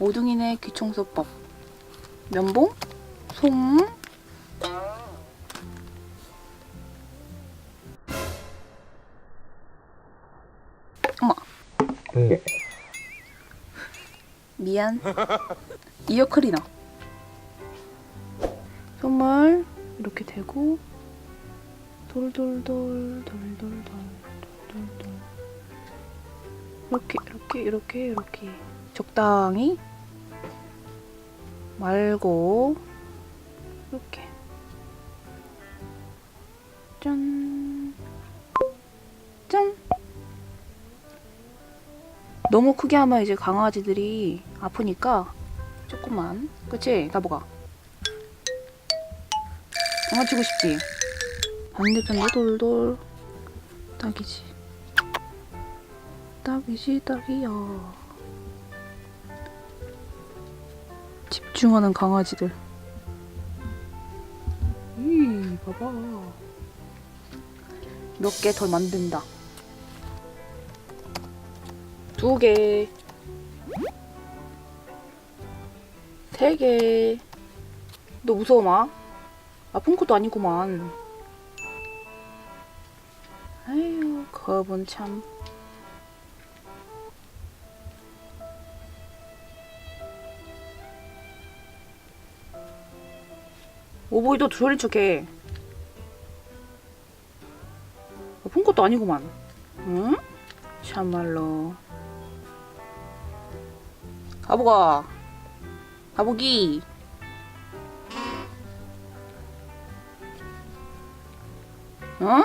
오둥이네 귀청소법. 면봉 솜. 어머. 미안. 이어 클리너. 선물 이렇게 대고 돌돌돌 돌돌돌 돌돌돌. 이렇게 이렇게 이렇게 이렇게. 적당히 말고 이렇게. 짠. 짠. 너무 크게 하면 이제 강아지들이 아프니까 조금만. 그치? 나보가 강아지고 싶지? 반대편도 돌돌. 딱이지. 딱이지 딱이야 집중하는 강아지들 이 봐봐 몇 개 더 만든다 두 개, 세 개. 너 무서워 마? 아픈 것도 아니구만. 아유, 겁은 참. 오보이도 소린 척해. 아픈 것도 아니구만. 응? 참말로. 가보가 가보기 어?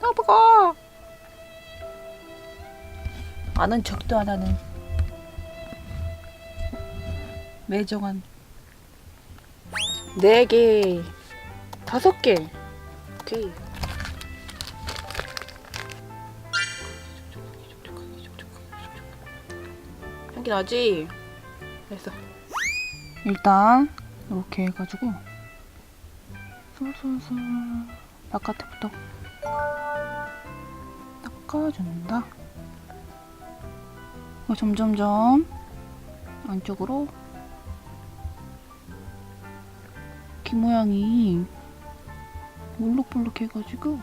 가보가 아는 척도 안 하는 매정한 네 개 다섯 개 오케이 향기 나지? 됐어. 일단 이렇게 해가지고 솔솔솔 바깥에부터 닦아준다. 어, 점점점 안쪽으로 귀 모양이 볼록볼록 해가지고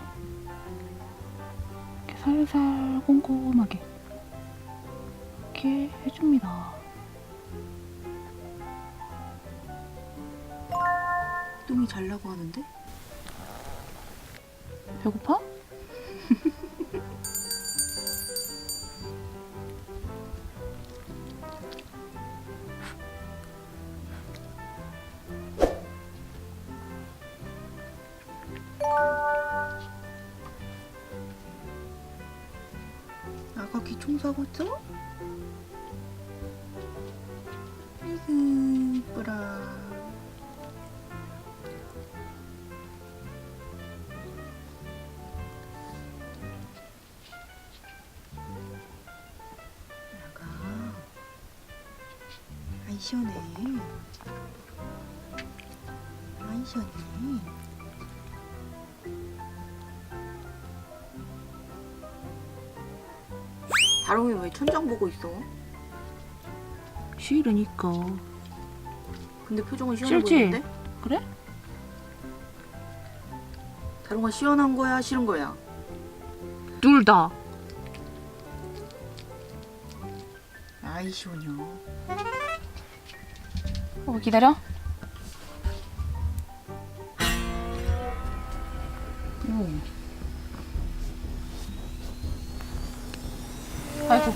이렇게 살살 꼼꼼하게 이렇게 해줍니다. 똥이 잘라고 하는데? 배고파? 아가 귀 청소하고 있어? 아이고 이쁘라. 아가. 아이 시원해. 아이 시원해 다롱이 왜 천장 보고 있어? 싫으니까. 근데 표정은 시원해 싫지? 보이는데? 그래? 다롱아 시원한 거야 싫은 거야? 둘 다. 아이 시원혀 어, 기다려.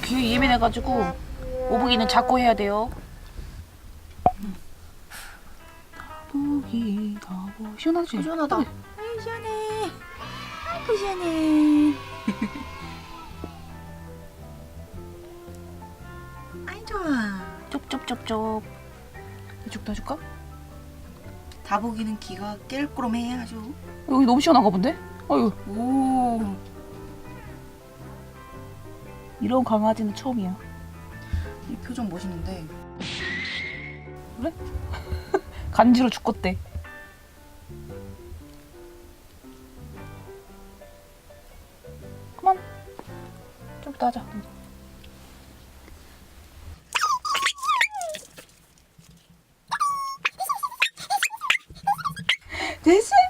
귀 예민해가지고 오복이는 잡고 해야 돼요. 오복이 가보 시원하지? 시원하다. 어, 아이 시원해 아이고 시원해 아이 좋아 쩝쩝쩝쩝. 이쪽도 해줄까? 다보기는 귀가 깰꼬름해 아주 여기 너무 시원한가 본데? 어휴 오 이런 강아지는 처음이야. 이 표정 멋있는데 그래? 간지러 죽겠대. 그만. 좀 따자. 됐어.